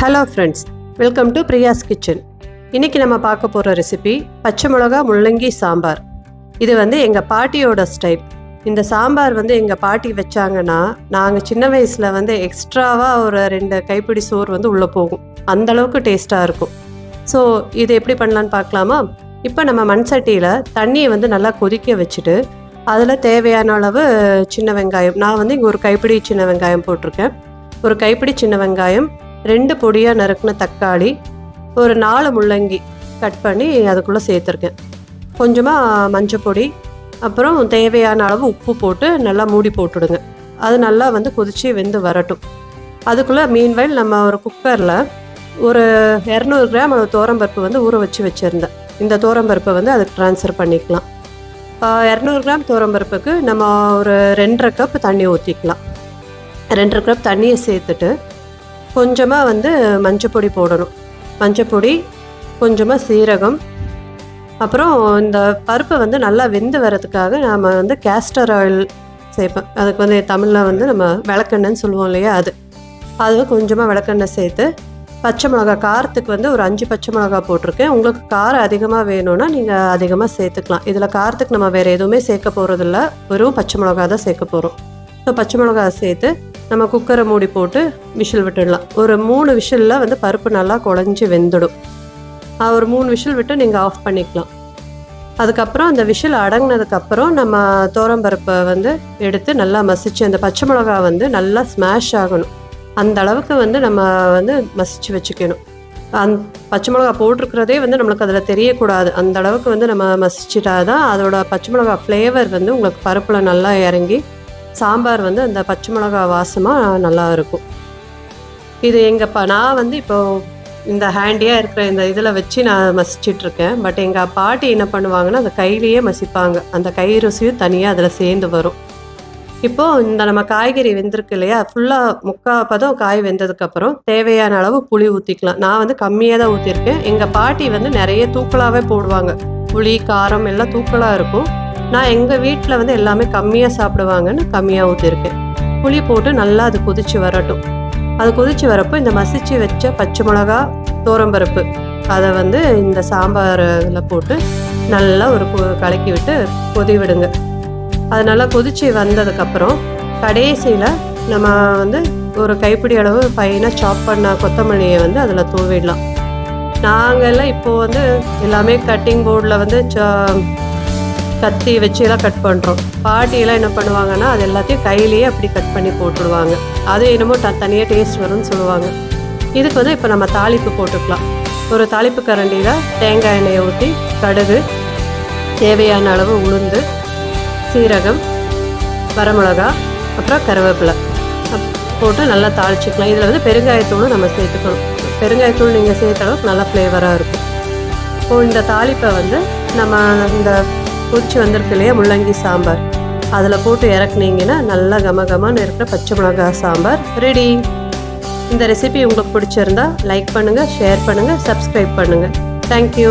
Hello friends welcome to Priya's kitchen இன்றைக்கி நம்ம பார்க்க போகிற ரெசிபி பச்சை மிளகா முள்ளங்கி சாம்பார். இது வந்து எங்கள் பாட்டியோட ஸ்டைல் இந்த சாம்பார் வந்து எங்கள் பாட்டி வச்சாங்கன்னா நாங்கள் சின்ன வயசில் வந்து எக்ஸ்ட்ராவாக ஒரு ரெண்டு கைப்பிடி சோறு வந்து உள்ளே போகும். அந்தளவுக்கு டேஸ்ட்டாக இருக்கும். ஸோ இது எப்படி பண்ணலான்னு பார்க்கலாமா? இப்போ நம்ம மண் சட்டியில் தண்ணியை வந்து நல்லா கொதிக்க வச்சுட்டு அதில் தேவையான அளவு சின்ன வெங்காயம். நான் வந்து இங்கே ஒரு கைப்பிடி சின்ன வெங்காயம் போட்டிருக்கேன். ஒரு கைப்பிடி சின்ன வெங்காயம் ரெண்டு பொடியாக நறுக்கின தக்காளி ஒரு நாலு முள்ளங்கி கட் பண்ணி அதுக்குள்ளே சேர்த்துருக்கேன். கொஞ்சமாக மஞ்சள் பொடி அப்புறம் தேவையான அளவு உப்பு போட்டு நல்லா மூடி போட்டுடுங்க. அது நல்லா வந்து கொதித்து வெந்து வரட்டும். அதுக்குள்ளே மீன்வயல் நம்ம ஒரு குக்கரில் ஒரு இரநூறு கிராம் தோரம்பருப்பு வந்து ஊற வச்சு வச்சுருந்தேன். இந்த தோரம்பருப்பை வந்து அதுக்கு ட்ரான்ஸ்ஃபர் பண்ணிக்கலாம். இரநூறு கிராம் தோரம்பருப்புக்கு நம்ம ஒரு ரெண்டரை கப் தண்ணி ஊற்றிக்கலாம் ரெண்டரை கப் தண்ணியை சேர்த்துட்டு கொஞ்சமாக வந்து மஞ்சப்பொடி போடணும். மஞ்சப்பொடி கொஞ்சமாக சீரகம் அப்புறம் இந்த பருப்பை வந்து நல்லா வெந்து வரதுக்காக நாம் வந்து கேஸ்டர் ஆயில் சேர்ப்பேன் அதுக்கு வந்து தமிழில் வந்து நம்ம விளக்கெண்ணெய்ன்னு சொல்லுவோம் இல்லையா அது. அது கொஞ்சமாக விளக்கெண்ணெய் சேர்த்து பச்சை மிளகா காரத்துக்கு வந்து ஒரு அஞ்சு பச்சை மிளகா போட்டிருக்கேன். உங்களுக்கு காரம் அதிகமாக வேணும்னா நீங்கள் அதிகமாக சேர்த்துக்கலாம். இதில் காரத்துக்கு நம்ம வேறு எதுவுமே சேர்க்க போகிறதில்ல வெறும் பச்சை மிளகா தான் சேர்க்க போகிறோம் ஸோ பச்சை மிளகா சேர்த்து நம்ம குக்கரை மூடி போட்டு விஷில் விட்டுடலாம். ஒரு மூணு விஷிலில் வந்து பருப்பு நல்லா குழஞ்சி வெந்துடும். ஒரு மூணு விஷில் விட்டு நீங்கள் ஆஃப் பண்ணிக்கலாம். அதுக்கப்புறம் அந்த விஷில் அடங்கினதுக்கப்புறம் நம்ம தோரம்பருப்பை வந்து எடுத்து நல்லா மசிச்சு அந்த பச்சை மிளகா வந்து நல்லா ஸ்மாஷ் ஆகணும். அந்த அளவுக்கு வந்து நம்ம வந்து மசிச்சு வச்சுக்கணும். அந் பச்சை மிளகா போட்டிருக்கிறதே வந்து நம்மளுக்கு அதில் தெரியக்கூடாது. அந்த அளவுக்கு வந்து நம்ம மசிச்சிட்டா தான் அதோட பச்சை மிளகா ஃப்ளேவர் வந்து உங்களுக்கு பருப்பில் நல்லா இறங்கி சாம்பார் வந்து அந்த பச்சை மிளகா வாசமாக நல்லா இருக்கும். இது எங்கப்பா நான் வந்து இப்போ இந்த ஹேண்டியாக இருக்கிற இந்த இதில் வச்சு நான் மசிச்சிட்ருக்கேன் பட் எங்கள் பாட்டி என்ன பண்ணுவாங்கன்னா அந்த கையிலேயே மசிப்பாங்க. அந்த கை ருசியும் தனியாக அதில் சேர்ந்து வரும். இப்போது இந்த நம்ம காய்கறி வெந்திருக்கு இல்லையா ஃபுல்லாக முக்கால் பதம் காய் வெந்ததுக்கப்புறம் தேவையான அளவு புளி ஊற்றிக்கலாம் நான் வந்து கம்மியாக தான் ஊற்றிருக்கேன் எங்கள் பாட்டி வந்து நிறைய தூக்கலாகவே போடுவாங்க. புளி காரம் எல்லாம் தூக்கலாக இருக்கும். நான் எங்கள் வீட்டில் வந்து எல்லாமே கம்மியாக சாப்பிடுவாங்கன்னு கம்மியாக ஊற்றிருக்கேன் புளி போட்டு நல்லா அது கொதிச்சு வரட்டும். அது கொதிச்சு வரப்போ இந்த மசிச்சு வச்ச பச்சை மிளகா தோரம்பருப்பு அதை வந்து இந்த சாம்பாரில் போட்டு நல்லா ஒரு கலக்கி விட்டு கொதி விடுங்க அது நல்லா கொதிச்சு வந்ததுக்கப்புறம் கடைசியில் நம்ம வந்து ஒரு கைப்பிடி அளவு ஃபைனாக சாப் பண்ண கொத்தமல்லியை வந்து அதில் தூவிடலாம். நாங்கள் எல்லாம் இப்போது வந்து எல்லாமே கட்டிங் போர்டில் வந்து சா- கத்தி வச்சு எல்லாம் கட் பண்ணுறோம் பாட்டியெல்லாம் என்ன பண்ணுவாங்கன்னா அது எல்லாத்தையும் கையிலேயே அப்படி கட் பண்ணி போட்டுடுவாங்க. அது என்னமோ த தனியாக டேஸ்ட் வரும்னு சொல்லுவாங்க. இதுக்கு வந்து இப்போ நம்ம தாளிப்பு போட்டுக்கலாம். ஒரு தாளிப்பு கரண்டியில் தேங்காய் எண்ணெயை ஊற்றி கடுகு தேவையான அளவு உளுந்து சீரகம் வரமிளகா அப்புறம் கருவேப்பிலை. அப்- போட்டு நல்லா தாளிச்சிக்கலாம். இதில் வந்து பெருங்காயத்தூளும் நம்ம சேர்த்துக்கணும். பெருங்காயத்தூள் நீங்கள் சேர்த்த அளவுக்கு நல்லா ஃப்ளேவராக இருக்கும். இப்போது இந்த தாளிப்பை வந்து நம்ம இந்த கொச்சி வந்திருக்கு இல்லையா? முள்ளங்கி சாம்பார். அதில் போட்டு இறக்குனீங்கன்னா நல்லா கம கமன்னு இருக்கிற பச்சை மிளகாய் சாம்பார் ரெடி. இந்த ரெசிபி உங்களுக்கு பிடிச்சிருந்தா லைக் பண்ணுங்கள் ஷேர் பண்ணுங்கள் சப்ஸ்கிரைப் பண்ணுங்கள் தேங்க்யூ